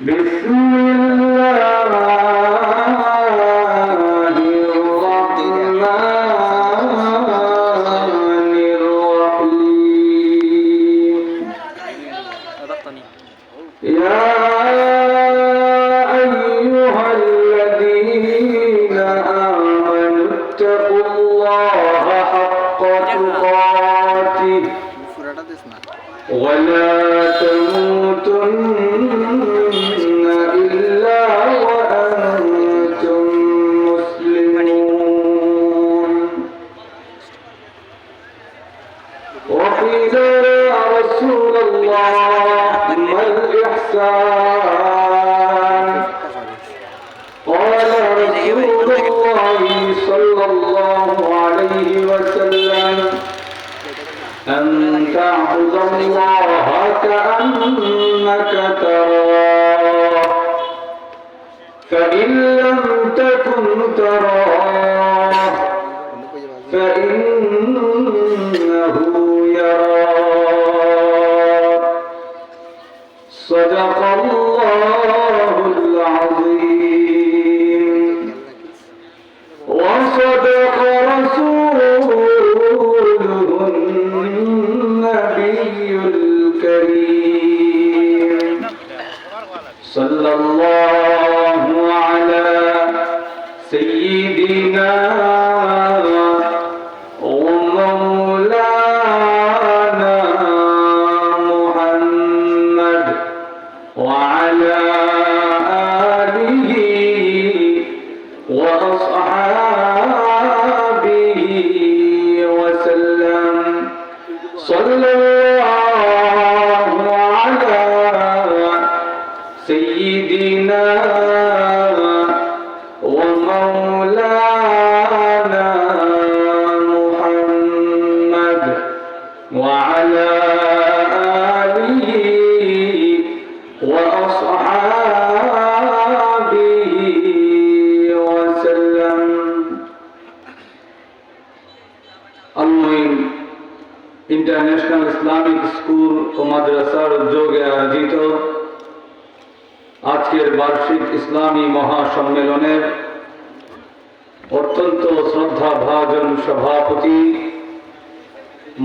بسم الله الله كأنك تراه فإن لم تكن تراه وعلى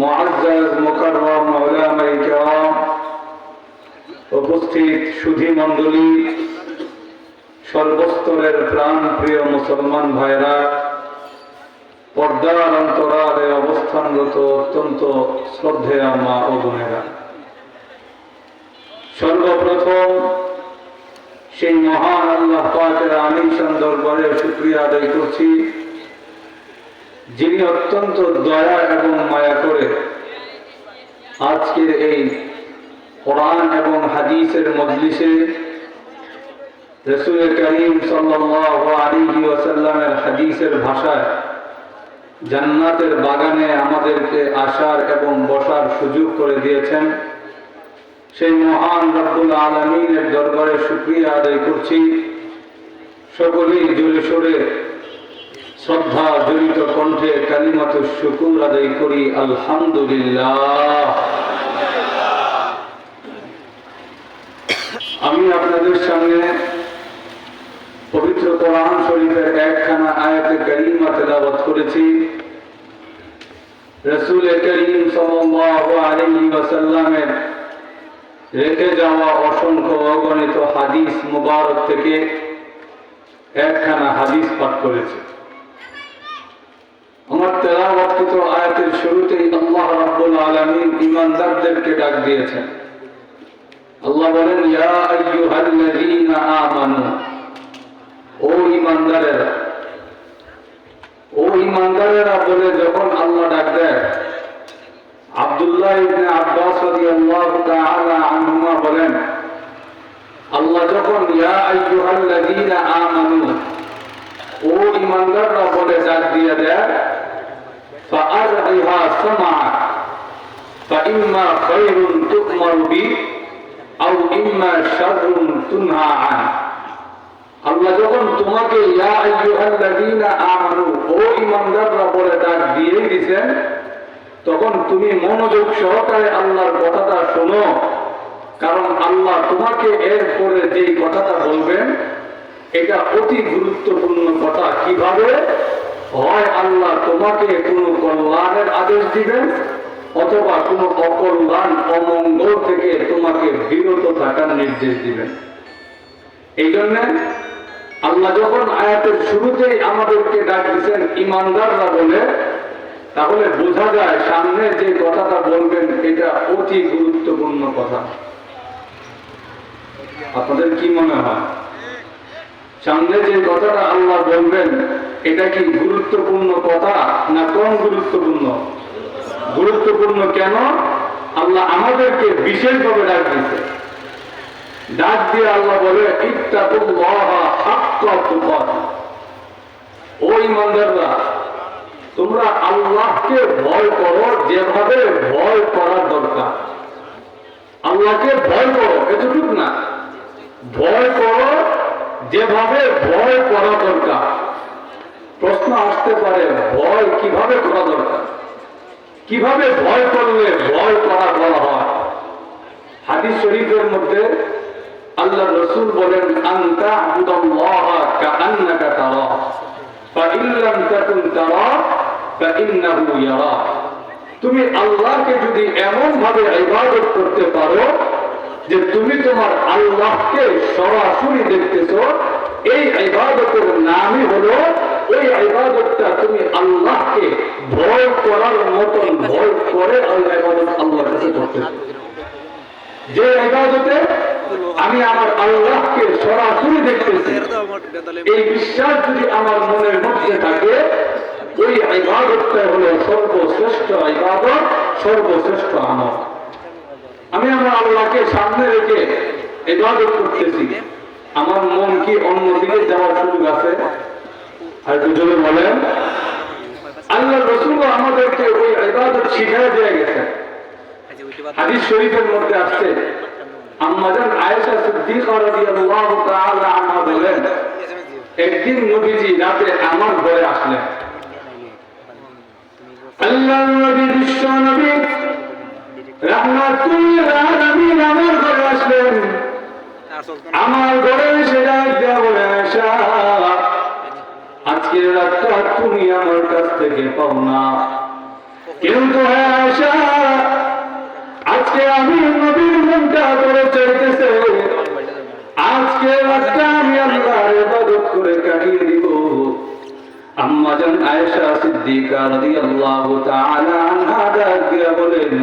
মুআজ্জাজ মাওলানায়ে কেরাম উপস্থিত সুধী মণ্ডলী, সর্বস্তরের প্রাণ প্রিয় মুসলমান ভাইরা, পর্দার অন্তরালে অবস্থানরত অত্যন্ত শ্রদ্ধেয় মা ও বোনেরা সর্বপ্রথম সেই মহান আল্লাহ পাকের আমিশান দরবারে শুক্রিয়া আদায় করছি। যিনি অত্যন্ত দয়া এবং মায়া করে আজকের এই কোরআন এবং হাদিসের মজলিসে রসুল করিম সাল্লাল্লাহু হাদিসের ভাষায় জান্নাতের বাগানে আমাদেরকে আসার এবং বসার সুযোগ করে দিয়েছেন। সেই মহান রব্বুল আলমিনের দরবারে শুক্রিয়া আদায় করছি। সকলেই জোরে সোরে শ্রদ্ধা জড়িত কণ্ঠে কালিমাত শুকুর আদায় করি, আলহামদুলিল্লাহ। আমি আপনাদের সামনে পবিত্র কোরআন শরীফের একখানা আয়াতে কালিমা তেলাওয়াত করেছি। রসুল করিম ওয়াসাল্লামের রেখে যাওয়া অসংখ্য অগণিত হাদিস মুবারক থেকে একখানা হাদিস পাঠ করেছে। আমার তেলাওয়াতকৃত আয়াতের শুরুতেই আল্লাহ রাব্বুল আলামিন ঈমানদারদেরকে ডাক দিয়েছেন। আল্লাহ বলেন, ইয়া আইয়ুহাল্লাযীনা আমানু, ও ইমানদারেরা ও ইমানদারেরা বলে যখন আল্লাহ ডাক দেয়, আব্দুল্লাহ ইবনে আব্বাস রাদিয়াল্লাহু তাআলা আনহুমা বলেন, আল্লাহ যখন, ইয়া আইয়ুহাল্লাযীনা আমানু, ও ইমানদাররা বলে, ডাক দিয়ে দেয় فأرعها سمعك فإما خير تؤمر به أو إما شر تنهى عنه আল্লাহ যখন তোমাকে ইয়া আইয়ুহাল্লাযীনা আমানু ও ঈমানদাররা বলে ডাক দিয়েই দিবেন তখন তুমি মনোযোগ সহকারে আল্লাহর কথাটা শোনো কারণ আল্লাহ তোমাকে এরপরে যে কথাটা বলবেন এটা অতি গুরুত্বপূর্ণ কথা কিভাবে হয় আল্লাহ তোমাকে কোনো কল্যাণের আদেশ দিবেন, অথবা কোনো অকল্যাণ অমঙ্গল থেকে তোমাকে বিরত থাকার নির্দেশ দিবেন। এই জন্য আল্লাহ যখন আয়াতের শুরুতেই আমাদেরকে ডাক দিচ্ছেন ইমানদাররা বলে, তাহলে বোঝা যায় সামনে যে কথাটা বলবেন, এটা অতি গুরুত্বপূর্ণ কথা। আপনাদের কি মনে হয়? সামনে যে কথাটা আল্লাহ বলবেন এটা কি গুরুত্বপূর্ণ কথা না কম গুরুত্বপূর্ণ? গুরুত্বপূর্ণ কেন? আল্লাহ আমাদেরকে বিশেষভাবে ডাক দিচ্ছে ডাক দিয়ে আল্লাহ বলে, ইত্তাকুল্লাহ হাক্কা তুকাতিহ ও ইমানদাররা, তোমরা আল্লাহকে ভয় করো, যেভাবে ভয় করার দরকার। আল্লাহকে ভয় করো, এতটুক না। ভয় করো, যেভাবে ভয় করা দরকার। প্রশ্ন আসতে পারে, ভয় কীভাবে করা দরকার? কীভাবে ভয় করলে ভয় করা বলা হয়? হাদিস শরীফের মধ্যে আল্লাহ রসুল বলেন, আন্তা আবুদাল্লাহ কাআন্নাকা তারা তাকুন তারা তুমি আল্লাহকে যদি এমন ভাবে ইবাদত করতে পারো যে তুমি তোমার আল্লাহকে সরাসরি দেখতেছো, এই ইবাদতের নামই হলো এই ইবাদতটা তুমি আল্লাহকে ভয় করার মতন ভয় করে আল্লাহ আল্লাহর কাছে করতেছো যে ইবাদতে আমি আমার আল্লাহকে সরাসরি দেখতেছি, এই বিশ্বাস যদি আমার মনের মধ্যে থাকে, ওই ইবাদতটা হলো সর্বশ্রেষ্ঠ ইবাদত, সর্বশ্রেষ্ঠ আমল। আমি আমার আল্লাহকে সামনে রেখে ইবাদত করতেছি। আমার মন কি অন্যদিকে যাওয়ার সুযোগ আছে? আর দুজনে বলেন, আল্লাহ রসুল আমাদেরকে ওই ইবাদত শিখাই দিয়ে গেছে হাদিস শরীফের মধ্যে আসছে আম্মাজান আয়েশা সিদ্দিকা রাদিয়াল্লাহু তাআলা আনহা বলেন, একদিন নবীজি রাতে আমার ঘরে আসলেন। আল্লাহ নবী, বিশ্ব নবী, রাহমাতুল আলামিন আমার ঘরে আসলেন। আমার ঘরে এসে ডাক বলে আজকের রাতটা তুমি আমার কাছ থেকে পাও না। কিন্তু হ্যাঁ আয়েশা, আজকে আমি নবীর মনটা করে চাইতেছে। আজকে রাতটা আমি আল্লাহর ইবাদত করে কাটিয়ে দিব। আম্মা জান আয়েশা সিদ্দিকা রাদিয়াল্লাহু তাআলা আনহা ডাক বলেন,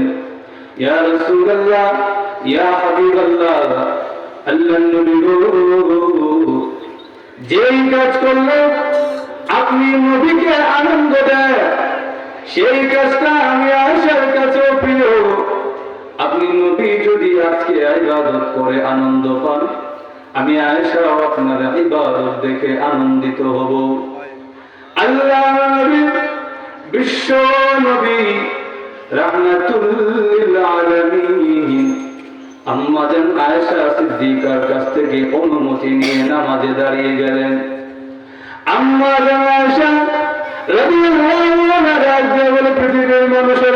ইয়া রাসূলুল্লাহ, ইয়া হাবিবাল্লাহ, আল্লাহর নবী যেই কাজ করলে আপনি নবীকে আনন্দ দেয় সেই কাজটা আমি আয়েশার কাছেও প্রিয়। আপনি নবী যদি আজকে ইবাদত করে আনন্দ পান, আমি আয়েশাও আপনার ইবাদত দেখে আনন্দিত হব। আল্লাহ নবী, বিশ্ব নবী রাহমাতুল আলামিন। আম্মা সিদ্দিকার কাছ থেকে অনুমতি নিয়ে নামাজে দাঁড়িয়ে গেলেন। ডাক বলে পৃথিবীর মানুষের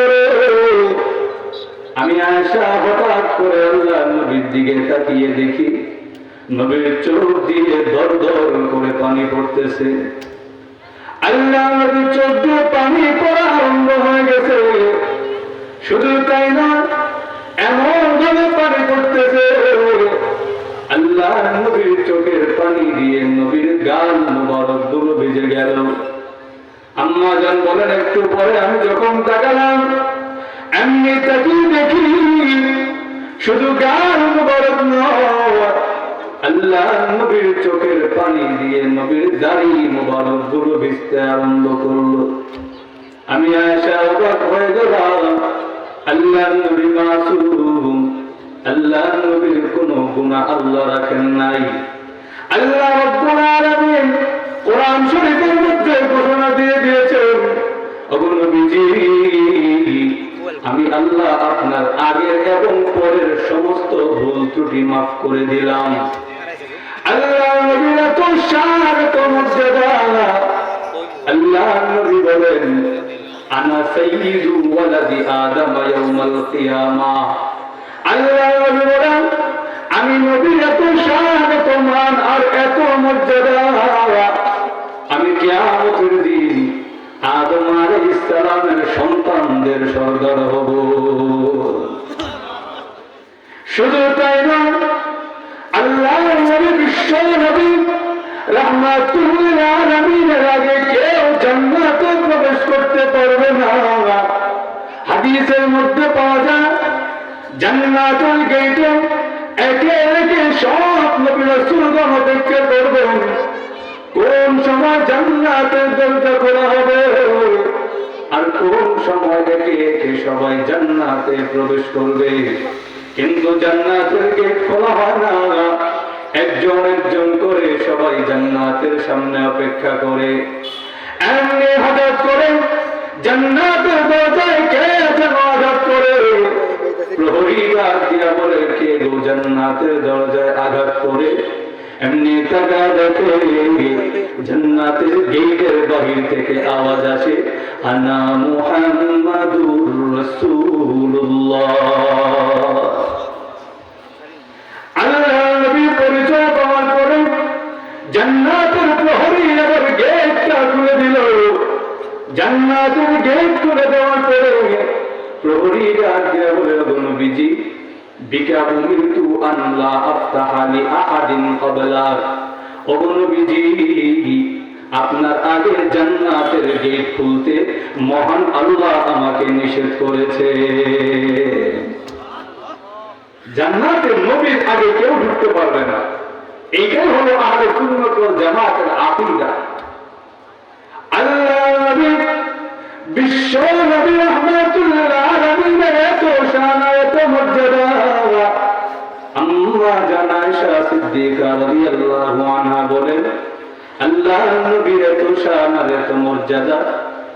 আমি আয়েশা হঠাৎ করে আল্লাহ নবীর দিকে তাকিয়ে দেখি, নবীর চোখ দিয়ে দর দর করে পানি পড়তেছে। আল্লাহ নবীর চোখ দিয়ে পানি পড়া আরম্ভ হয়ে গেছে। শুধু তাই না আল্লাহ নবীর চোখের পানি দিয়ে নবীর গাল মুবারকগুলো ভিজে গেল। আম্মা জান বলেন, একটু পরে আমি যখন তাকালাম, এমনি তাকিয়ে দেখি শুধু গাল মুবারক নয়। আল্লাহ নবীর চোখের পানি দিয়ে নবীর দাড়ি মুবারকগুলো ভিজতে আরম্ভ করল। আমি আয়সা অবাক হয়ে গেলাম, আল্লাহ নবী মাসুম আল্লাহ নবীর কোনো গুণা আল্লাহ রাখেন নাই। আল্লাহ রব্বুল আলামিন কোরআন শরীফের মধ্যে ঘোষণা দিয়ে দিয়েছেন ওগো নবীজি, আমি আল্লাহ আপনার আগের এবং পরের সমস্ত ভুল ত্রুটি মাফ করে দিলাম। আল্লাহ নবীর এত শান এত মর্যাদা। আল্লাহ নবী বলেন, আনা সাইয়্যিদু ওয়ালাদি আদম ইয়াউমাল কিয়ামা। আমি নবীর এত শান এত মান আর এত মর্যাদা। আমি কিয়ামতের দিন আদম আলাইহিস সালামের সন্তানদের সর্দার হব। শুধু তাই না আল্লাহ নবী, বিশ্ব নবী, রহমাতুল আলামিনের আগে কেউ জান্নাতে প্রবেশ করতে পারবে না। হাদিসের মধ্যে পাওয়া যায় জান্নাতুল গেটে, একে একে সব নবী রাসূলগণ অপেক্ষা করবেন কোন সময় জান্নাতের দরজা খোলা হবে আর কোন সময় একে একে সবাই জান্নাতে প্রবেশ করবে। কিন্তু জান্নাতের গেট খোলা হয় না। একজন একজন করে সবাই জান্নাতের সামনে অপেক্ষা করে। এমনি হঠাৎ করে জান্নাতের দরজায় কে যেন আঘাত করে? প্রহরীরা দিয়া বলে, কে গো জান্নাতের দরজায় আঘাত করে? এমনি টাকা দেখে জান্নাতের গেটের বাহির থেকে আওয়াজ আসে আনা মুহাম্মাদুর রাসূলুল্লাহ। আল্লাহ নবীর পরিচয় পাওয়ার পরে জান্নাতের প্রহরী এবার গেটটা খুলে দিল। জান্নাতের গেট খুলে দেওয়ার পরে আপনার আগে জান্নাতের গেট খুলতে মহান আল্লাহ আমাকে নিষেধ করেছে। জান্নাতের নবীর আগে কেউ ঢুকতে পারবে না। এইটাই হলো আমাদের সুন্নাত জামাতের আকীদা। আল্লাহ মর্যাদা বলেন, আল্লাহ মর্যাদা,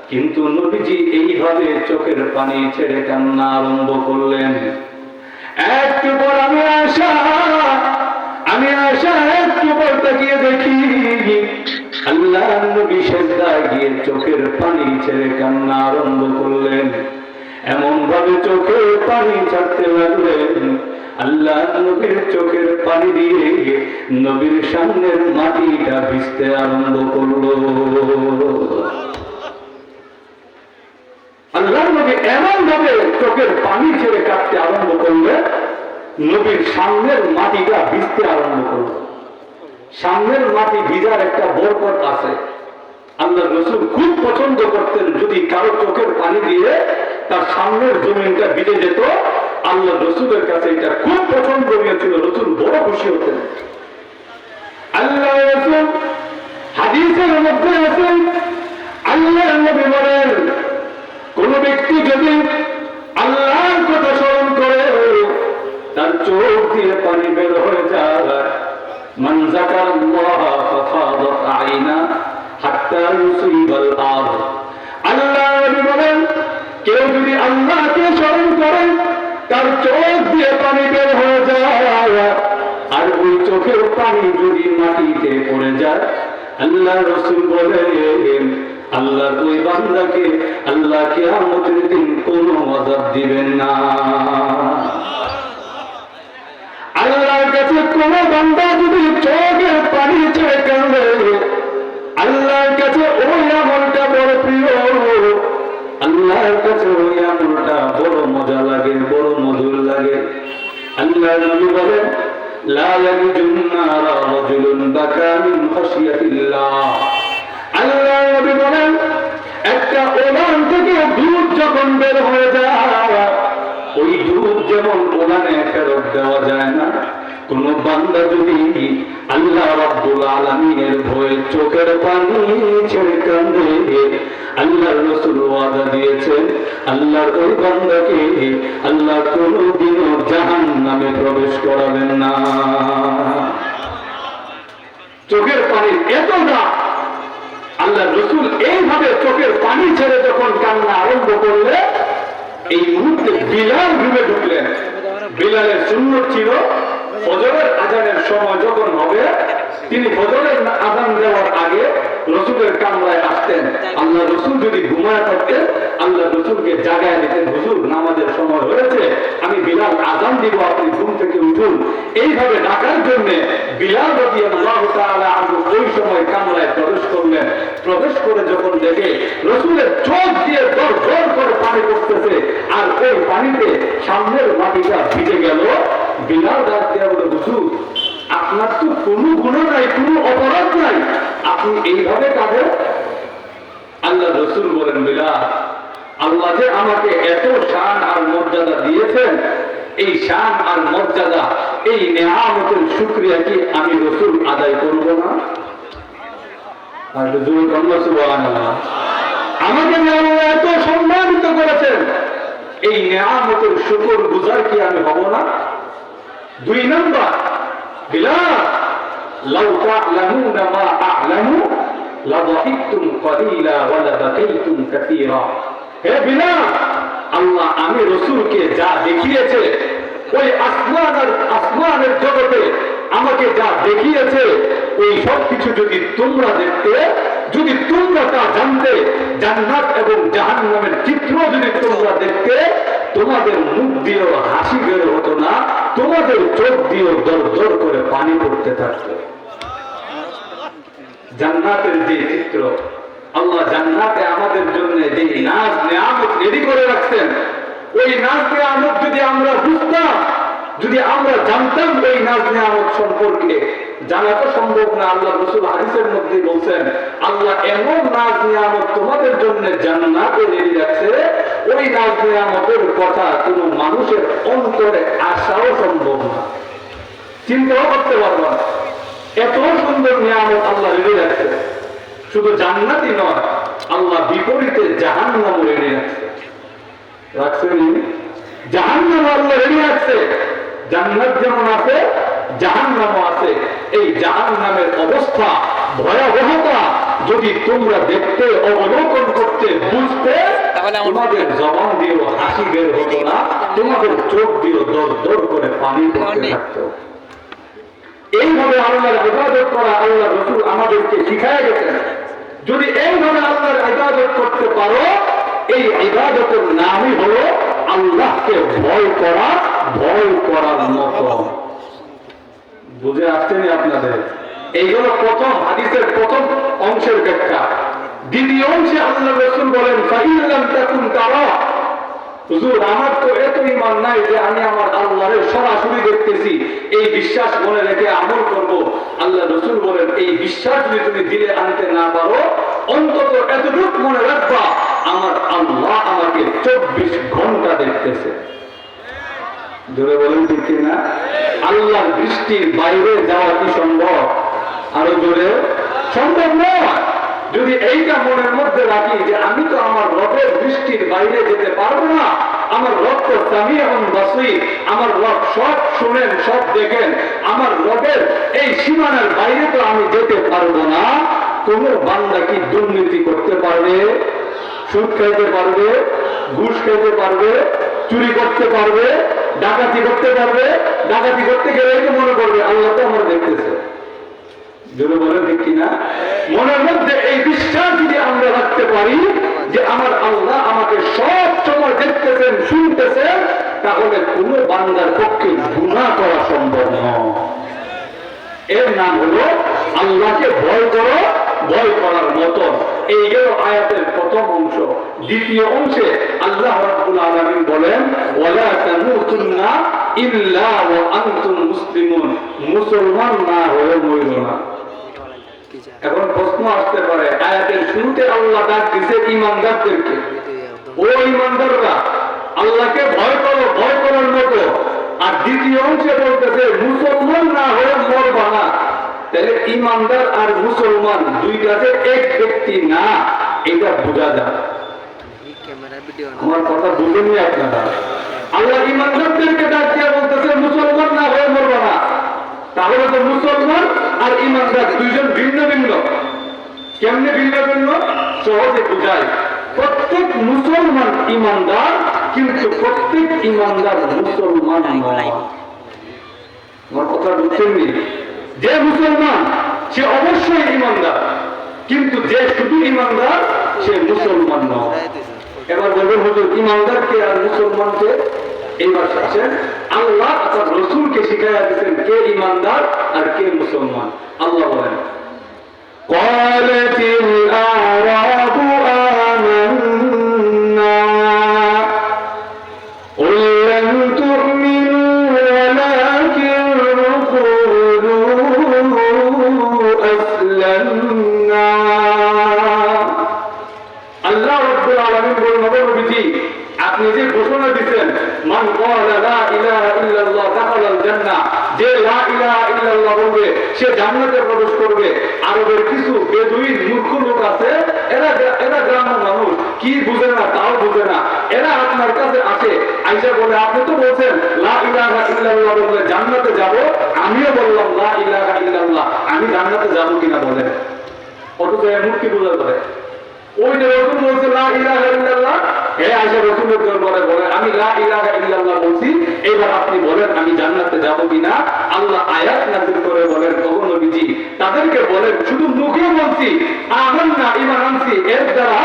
কিন্তু নবীজি এইভাবে চোখের পানি ছেড়ে কান্না আরম্ভ করলেন। একটু পর আমি আশা আমি আশা একটু পর তাকিয়ে দেখি। আল্লাহ নবী গিয়ে চোখের পানি ছেড়ে কান্না আরম্ভ করলেন। এমন ভাবে চোখের পানি ছাড়তে লাগলেন। আল্লাহ নবীর চোখের পানি দিয়ে নবীর সামনের মাটিটা ভিজতে আরম্ভ করল। আল্লাহ নবী এমন ভাবে চোখের পানি ছেড়ে কাটতে আরম্ভ করলে নবীর সামনের মাটিটা ভিজতে আরম্ভ করল। সামনের মাটি ভিজার একটা বরকত আছে। আল্লাহ রসুল খুব পছন্দ করতেন যদি কারও চোখের পানি দিয়ে তার সামনের জমিনটা ভিজে যেত। আল্লাহ রসুলের কাছে এটা খুব পছন্দনীয় ছিল। রসুল বড় খুশি হতেন। আল্লাহ রসুল হাদিসের মধ্যে আছেন আল্লাহ নবী বলেন, কোন ব্যক্তি যদি আল্লাহর কথা তার চোখ দিয়ে পানি বের হয়ে যায়। আল্লাহ বলেন, কেউ যদি চোখ দিয়ে হয়ে যায়। আর ওই চোখের পানি যদি মাটিতে পড়ে যায়, আল্লাহ রসুল বলেন, আল্লাহর ওই বান্দাকে আল্লাহ কিয়ামতের দিন কোনো আযাব দিবেন না। আল্লাহর কাছে কোন বান্দা যদি চোখের পানি ছেড়ে কান্দে আল্লাহর কাছে ওই আমলটা বড় প্রিয়। আল্লাহর কাছে ওই আমলটা বড় মজা লাগে, বড় মধুর লাগে। আল্লাহ নবী বলেন, লা ইয়াজুন নারা রাজুলুন বাকা মিন খাশিয়াতিল্লাহ। আল্লাহ নবী বলেন, একটা ওলান থেকে দুধ যখন বের হয়ে যায় ওই দুধ যেমন ওলানে ফেরত দেওয়া যায় না, কোন বান্দা যদি আল্লাহ রাব্বুল আলামিনের ভয়ে চোখের পানি ছেড়ে কান্দে আল্লাহ রসুল ওয়াদা দিয়েছেন, আল্লাহর ওই বান্দাকে আল্লাহ কোনদিনও জাহান নামে প্রবেশ করাবেন না। চোখের পানির এত দাম আল্লাহ রসুল এইভাবে চোখের পানি ছেড়ে যখন কান্না আরম্ভ করলে এই মুহূর্তে বিলাল রুমে ঢুকলেন। বিলালের সুন্নত ছিল, ফজরের আজানের সময় যখন হবে, তিনি ফজরের আজান দেওয়ার আগে রসুলের কামরায় আসতেন। আল্লাহ রসুল যদি ঘুমায় থাকতেন, আল্লাহ রসুলকে জাগায় দিতেন, হুজুর, নামাজের সময় হয়েছে, আমি বিলাল আজান দিব, আপনি ঘুম থেকে উঠুন। এইভাবে ডাকার জন্য বিলাল রবি আল্লাহ তাআলা ওই সময় কামরায় প্রবেশ করলেন। প্রবেশ করে যখন দেখে রসুলের চোখ দিয়ে দর দর করে পানি পড়তেছে আর ওই পানিতে সামনের মাটিটা ভিজে গেল, বিলাল ডাক দিয়ে বলে, হুজুর, আপনার তো কোনো গুণ নাই, কোনো অপরাধ নাই। আপনি এইভাবে কাঁদেন? আল্লাহ রসুল বলেন, বিলাল, আল্লাহ যে আমাকে এত শান আর মর্যাদা দিয়েছেন, এই শান আর মর্যাদা, এই নেহামতের শুক্রিয়া কি আমি রসুল আদায় করব না? আর আমাকে আল্লাহ এত সম্মানিত করেছেন এই নেহামতের শুকর গুজার কি আমি হব না? দুই নম্বর লাউ আমি রাসূলকে যা দেখিয়েছে, ওই আসমান আর আসমানের জগতে আমাকে যা দেখিয়েছে, ওই সব কিছু যদি তোমরা দেখতে যদি তোমরা তা জানতে জান্নাত এবং জাহান্নামের চিত্র যদি তোমরা দেখতে, তোমাদের মুখ দিয়েও হাসি বের হতো না, তোমাদের চোখ দিয়েও দর দর করে পানি পড়তে থাকতো। জান্নাতের যে চিত্র, আল্লাহ জান্নাতে আমাদের জন্য যে নাচ নিয়ামত রেডি করে রাখছেন, ওই নাচ নিয়ামত যদি আমরা বুঝতাম যদি আমরা জানতাম এই নাচ নিয়ামত সম্পর্কে জানা তো সম্ভব না, আল্লাহ রসুল হাদিসের মধ্যে বলছেন, আল্লাহ এমন নাচ নিয়ামত তোমাদের জন্য জান্নাতে রেডি রাখছে ওই নাচ নিয়ামতের কথা কোনো মানুষের অন্তরে আসাও সম্ভব না। চিন্তাও করতে পারব না। এত সুন্দর নিয়ামত আল্লাহ রেডি রাখছে শুধু জান্নাতই নয়, আল্লাহ বিপরীতে জাহান জাহান্নাম রেডি রাখছে রাখছেন জাহান্নাম আল্লাহ রেডি রাখছে জান্নাত যেমন আছে জাহান্নামও আছে। এই জাহান্নামের অবস্থা ভয়াবহতা যদি তোমরা দেখতে অবলোকন করতে বুঝতে তোমাদের জবান দিয়েও হাসি বের হতো না তোমাদের চোখ দিয়েও দর দর করে পানি পড়তে থাকতো। এইভাবে আল্লাহর ইবাদত করা আল্লাহ রসুল আমাদেরকে শিখায় গেছেন। যদি এইভাবে আল্লাহর ইবাদত করতে পারো এই ইবাদতের নামই হলো আল্লাহকে ভয় করা, ভয় করার মতো। বুঝে আসছেন আপনাদের? এই হলো প্রথম হাদিসের প্রথম অংশের ব্যাখ্যা। দ্বিতীয় অংশে আল্লাহ রসুল বলেন ফাইলাম তাকুন তারা। হুজুর, আমার তো এত ইমান নাই যে আমি আমার আল্লাহরে সরাসরি দেখতেছি। এই বিশ্বাস মনে রেখে আমল করব। আল্লাহ রসুল বলেন, এই বিশ্বাস যদি তুমি দিলে আনতে না পারো, অন্তত এতটুকু মনে রাখবা। আল্লাহ আমাকে চব্বিশ ঘণ্টা দেখতেছে। জোরে বলেন ঠিক না আল্লাহর দৃষ্টির বাইরে যাওয়া কি সম্ভব? আরও জোরে। সম্ভব নয়। যদি এইটা মনের মধ্যে রাখি যে আমি তো আমার রবের দৃষ্টির বাইরে যেতে পারব না, আমার রব তো স্বামী এবং বাসি আমার রব সব শুনেন, সব দেখেন, আমার রবের এই সীমানার বাইরে তো আমি যেতে পারব না, কোন বান্দা কি দুর্নীতি করতে পারবে? সুদ খাইতে পারবে, ঘুষ খেতে পারবে, চুরি করতে পারবে, ডাকাতি করতে পারবে, ডাকাতি করতে গেলে তো মনে করবে, আল্লাহ তো আমার দেখতেছে। যদি বলেন ঠিক কিনা? মনের মধ্যে এই বিশ্বাস যদি আমরা রাখতে পারি যে আমার আল্লাহ আমাকে সব সময় দেখতেছেন, শুনতেছেন, তাহলে কোনো বান্দার পক্ষে গুণা করা সম্ভব নয়। এর নাম হলো, আল্লাহকে ভয় করো, ভয় করার মতো এই গেল আয়াতের প্রথম অংশ। দ্বিতীয় অংশে আল্লাহ রাব্বুল আলামিন বলেন, ওয়ালা ইল্লা ওয়া আনতুম মুসলিমুন। মুসলমান না হয়ে না। এখন প্রশ্ন আসতে পারে, আয়াতের শুরুতে আল্লাহ ডাক দিছে ইমানদারদেরকে। ও ইমানদাররা, আল্লাহকে ভয় করো, ভয় করার মতো। আর দ্বিতীয় অংশে বলতেছে, মুসলমান না হয়ে মরবা না। তাহলে ইমানদার আর মুসলমান দুইটা যে এক ব্যক্তি না এটা বোঝা যায়। আমার কথা বুঝেনি আপনারা। আল্লাহ ইমানদারদেরকে ডাক দিয়ে বলতেছে মুসলমান না হয়ে মরবা না। তাহলে তো মুসলমান আর ইমানদার দুইজন ভিন্ন ভিন্ন। কেমনে ভিন্ন ভিন্ন? সহজে বুঝায়। প্রত্যেক মুসলমান ইমানদার কিন্তু প্রত্যেক ইমানদার মুসলমান আমার কথা বুঝছেন নি? যে মুসলমান সে অবশ্যই ইমানদার কিন্তু যে শুধু ইমানদার সে মুসলমান নয় এবার বলবেন হুজুর ইমানদারকে আর মুসলমানকে এইবার আসেন আল্লাহ তার রসুলকে শিখাইয়া দিচ্ছেন কে ইমানদার আর কে মুসলমান আল্লাহ বলেন قالت الأعراب সে জান্নাতে প্রবেশ করবে। আরবের কিছু বেদুইন মূর্খ লোক আছে, এরা এরা গ্রাম্য মানুষ। কি বুঝে না, তাও বুঝে না। এরা আপনার কাছে আসে, আইসা বলে, আপনি তো বলছেন, লা ইলাহা ইল্লাল্লাহ বললে জান্নাতে যাব। আমিও বললাম, লা ইলাহা ইল্লাল্লাহ। আমি জান্নাতে যাব কিনা বলেন অথচ মূর্তি পূজা করে ওই যে রসুল বলছে, লা ইলাহা ইল্লাল্লাহ হে আয়েশা রসুলের দরবারে বলে আমি লা ইলাহা ইল্লাল্লাহ বলছি। এবার আপনি বলেন, আমি জান্নাতে যাব কিনা? আল্লাহ আয়াত নাযিল করে বলেন, ওগো নবীজি, তাদেরকে বলেন, শুধু মুখে বলছি আমান্না ঈমান আনছি। এর দ্বারা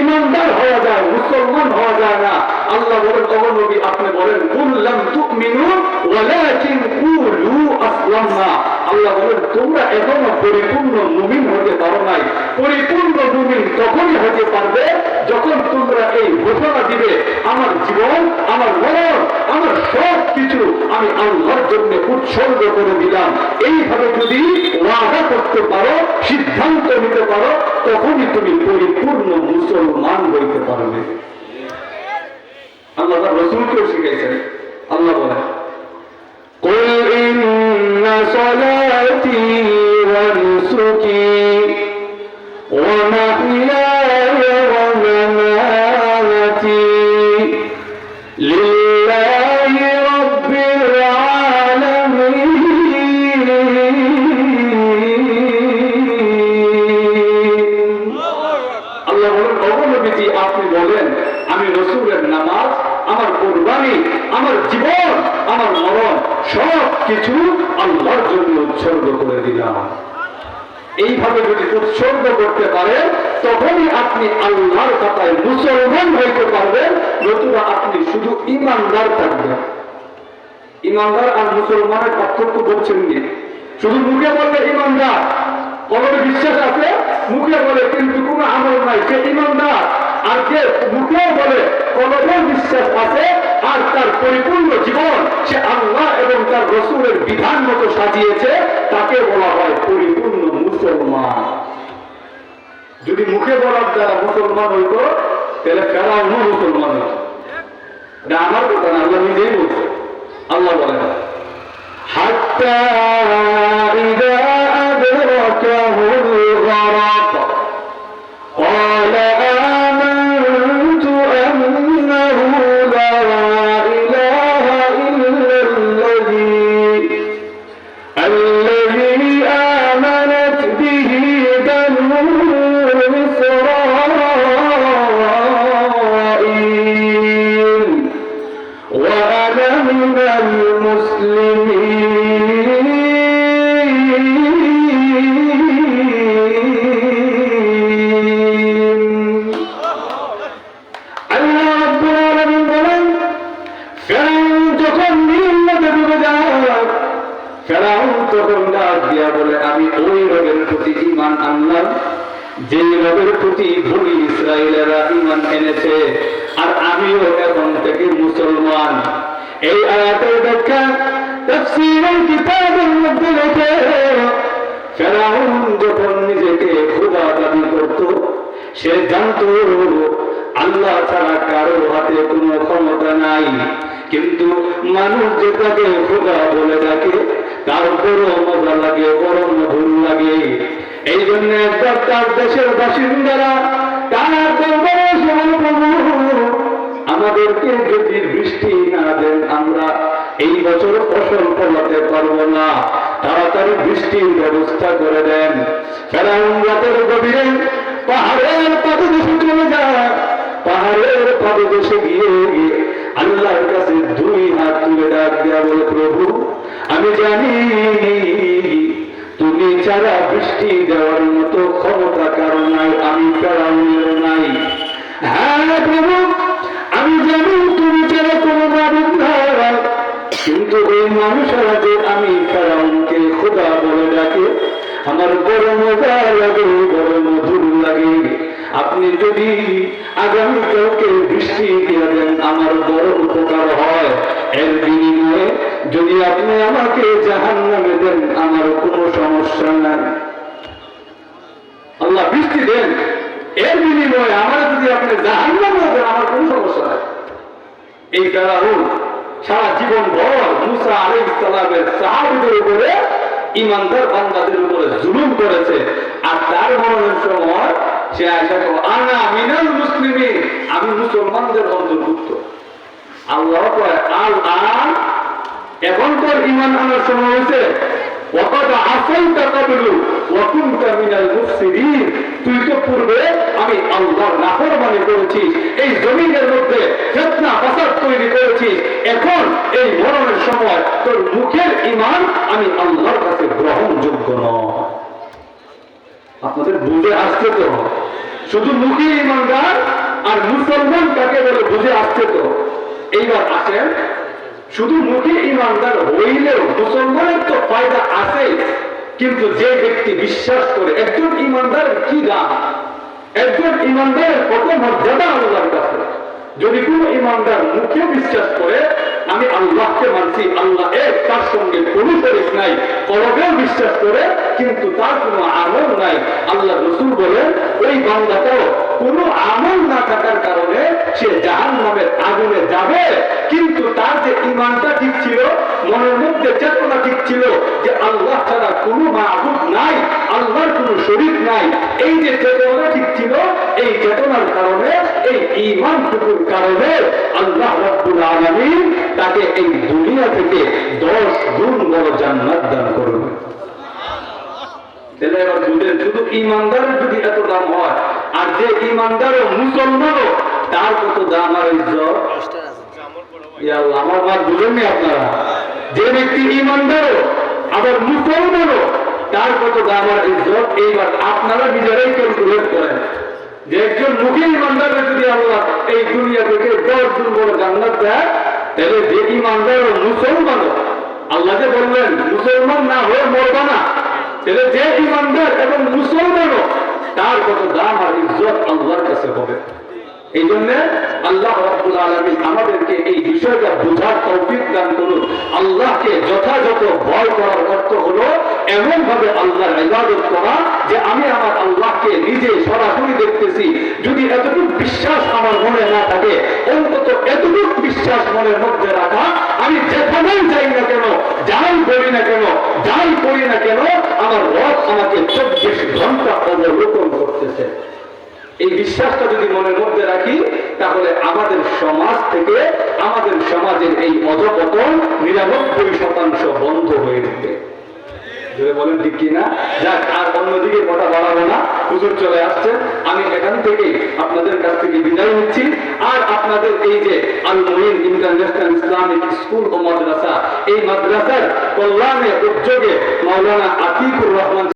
ঈমানদার হওয়া যায়, মুসলমান হওয়া যায় না। আল্লাহ বলেন, ওগো নবী, আপনি বলেন, কুল লাম তুমিনু ওয়ালাকিন কুলু আসলামনা আল্লাহ বলেন, তোমরা এখনও পরিপূর্ণ মুমিন হতে পারো নাই। পরিপূর্ণ মুমিন তখনই হতে পারবে যখন তোমরা এই ঘোষণা দিবে, আমার জীবন, আমার মন, আমার সব কিছু আমি আল্লাহর জন্য উৎসর্গ করে দিলাম। এইভাবে যদি ওয়াদা করতে পারো, সিদ্ধান্ত নিতে পারো, তখনই তুমি পরিপূর্ণ মুসলমান হইতে পারবে। আল্লাহ রসুলকেও শিখেছেন আল্লাহ বলেন صلاتي ونسكي ومحياي সব কিছু আল্লাহর জন্য উৎসর্গ করে দিলাম। এইভাবে যদি উৎসর্গ করতে পারেন তখনই আপনি আল্লাহর কথায় মুসলমান হইতে পারবেন, নতুবা আপনি শুধু ইমানদার থাকবেন। ইমানদার আর মুসলমানের পার্থক্য করছেন কি? শুধু মুখে বললে ইমানদার, কলমে বিশ্বাস আছে? মুখে বলে কিন্তু কোনো আমল নাই, সে ইমানদার। আজকে মুখেও বলে কলমেও বিশ্বাস আছে, আর তার পরিপূর্ণ জীবন সে আল্লাহ এবং তার রসুরের বিধান মতো সাজিয়েছে, তাকে বলা হয় পরিপূর্ণ মুসলমান। যদি মুখে বলার যারা মুসলমান হইত, তাহলে ফেরাউন মুসলমান হইত। না, আমার কথা না, আল্লাহ নিজেই বলছে। আল্লাহ বলে না। হাত্তা সে জানত আল্লাহ ছাড়া কারও হাতে কোনো ক্ষমতা নাই। কিন্তু মানুষ যে তাকে খোদা বলে ডাকে, তার বড় মজা লাগে, বড় মধুর লাগে। এই জন্য একবার তার দেশের বাসিন্দারা, তার দরবারে আমাদেরকে যদি বৃষ্টি না দেন, আমরা এই বছর ফসল ফলাতে পারব না। তাড়াতাড়ি বৃষ্টির ব্যবস্থা করে দেন। ফেরাউন রাতের গভীরে পাহাড়ের পাদদেশে চলে যায় পাহাড়ের পাদদেশে গিয়ে আল্লাহর কাছে দুই হাত তুলে ডাক দেয়া বলে, প্রভু, আমি জানি তুমি সারা বৃষ্টি দেওয়ার মতো ক্ষমতা কারণ নাই, আমি ফেরাউনের নাই। হ্যাঁ প্রভু, আমি জানি তুমি ছাড়া কোনো মাবুদ নাই। কিন্তু এই মানুষেরা যে আমি ফেরাউনকে খোদা বলে ডাকে, আমার বড় মজা লাগে বড় মধুর লাগে। আপনি যদি আগামী কালকে বৃষ্টি দিয়ে দেন, আমার বড় উপকার হয়। এর বিনিময়ে যদি আপনি আমাকে জাহান নামে দেন, আমার কোনো সমস্যা নাই। আল্লাহ বৃষ্টি দেন। এর বিনিময়ে আমার যদি আপনি জাহান নামে দেন, আমার কোনো সমস্যা নাই। এই ফেরাউন সারা জীবন ভর মুসা আলী ইসলামের সাহাবিদের উপরে ইমানদার বান্দাদের উপরে জুলুম করেছে। আর তার মরণের সময় সে আশা করো আনা মিনাল মুসলিমে আমি মুসলমানদের অন্তর্ভুক্ত। আল্লাহ কয়, আল আন এখন তোর ইমান আনার সময় হয়েছে। অকদ আসল তাকাবিলু ওয়াকুনতা মিনাল মুফসিদিন। তুই তো পূর্বে আমি আল্লাহর নাফরমানি করেছিস, এই জমিনের মধ্যে ফিতনা, ফাসাদ তৈরি করেছিস। এখন এই মরণের সময় তোর মুখের ইমান আমি আল্লাহর আপনাদের বুঝে আসছে তো। শুধু মুখে ইমানদার আর মুসলমান কাকে বলে বুঝে আসছে তো। এইবার আসেন। শুধু মুখে ইমানদার হইলেও মুসলমানের তো ফায়দা আছে, কিন্তু যে ব্যক্তি বিশ্বাস করে, একজন ইমানদার কি দাম? একজন ইমানদারের কত মর্যাদা আল্লাহর কাছে? যদি কোন ইমানদার মুখে বিশ্বাস করে, আমি আল্লাহকে মানছি, আল্লাহ এক, তার সঙ্গে কোনো শরীফ নাই করবেও বিশ্বাস করে, কিন্তু তার কোনো আমল নাই। আল্লাহ রসুল বলেন, ওই বান্দাটাও কোনো আমল না থাকার কারণে সে জাহান নামের আগুনে যাবে। কিন্তু তার যে ইমানটা ঠিক ছিল, মনের মধ্যে চেতনা ঠিক ছিল, যে আল্লাহ ছাড়া কোনো মাহবুব নাই আল্লাহর কোনো শরীর নাই। এই যে চেতনা ঠিক ছিল, এই চেতনার কারণে, এই ইমান টুকুর কারণে আল্লাহ রাব্বুল আলামিন তাকে এই দুনিয়া থেকে দশ গুণ বড় জান্নাত দান করবে শুধু ইমানদারের যদি এত দাম হয়, আর যে ইমানদার ও মুসলমানও, তার কত দাম আর আমার বাদ বুঝেননি আপনারা। যে ব্যক্তি ইমানদারও আবার মুসলমানও তার কত দাম আর ইজ্জত, এইবার আপনারা নিজেরাই ক্যালকুলেট করেন। যে একজন মুখে ইমানদারের যদি আল্লাহ এই দুনিয়া থেকে দশ গুণ বড় জান্নাত দেয়, তাহলে যে ইমানদার ও মুসলমানও আল্লাহ যে বললেন, মুসলমান না হয়ে মরবা না। তাহলে যে ইমানদার এবং মুসলমানও তার কত দাম আর ইজ্জত আল্লাহর কাছে হবে। এই জন্য আল্লাহ রাব্বুল আলামিন আমাদেরকে এই বিষয়টা বোঝার তৌফিক দান করুন। আল্লাহকে যথাযথ ভয় করার অর্থ হলো এমন ভাবে আল্লাহর ইবাদত করা যে আমি আমার আল্লাহকে নিজে সরাসরি দেখতেছি। যদি এতটুকু বিশ্বাস আমার মনে না থাকে, অন্তত এতটুকু বিশ্বাস মনের মধ্যে রাখা, আমি যেখানেই যাই না কেন, যাই করি না কেন, যাই করি না কেন, আমার রব আমাকে চব্বিশ ঘণ্টা অবলোকন করতেছে। এই বিশ্বাসটা যদি মনের মধ্যে রাখি, তাহলে আমাদের সমাজ থেকে আমাদের সমাজের এই অধপতন নিরানব্বই শতাংশ বন্ধ হয়ে যাবে। যদি বলেন ঠিক কিনা? যাক, আর অন্যদিকে কথা বাড়াবো না। হুজুর চলে আসছে আমি এখান থেকে আপনাদের কাছ থেকে বিদায় নিচ্ছি। আর আপনাদের এই যে Al Muhin international Islamic school ও মাদ্রাসা, এই মাদ্রাসার কল্যাণে উদ্যোগে মাওলানা আতিকুর রহমান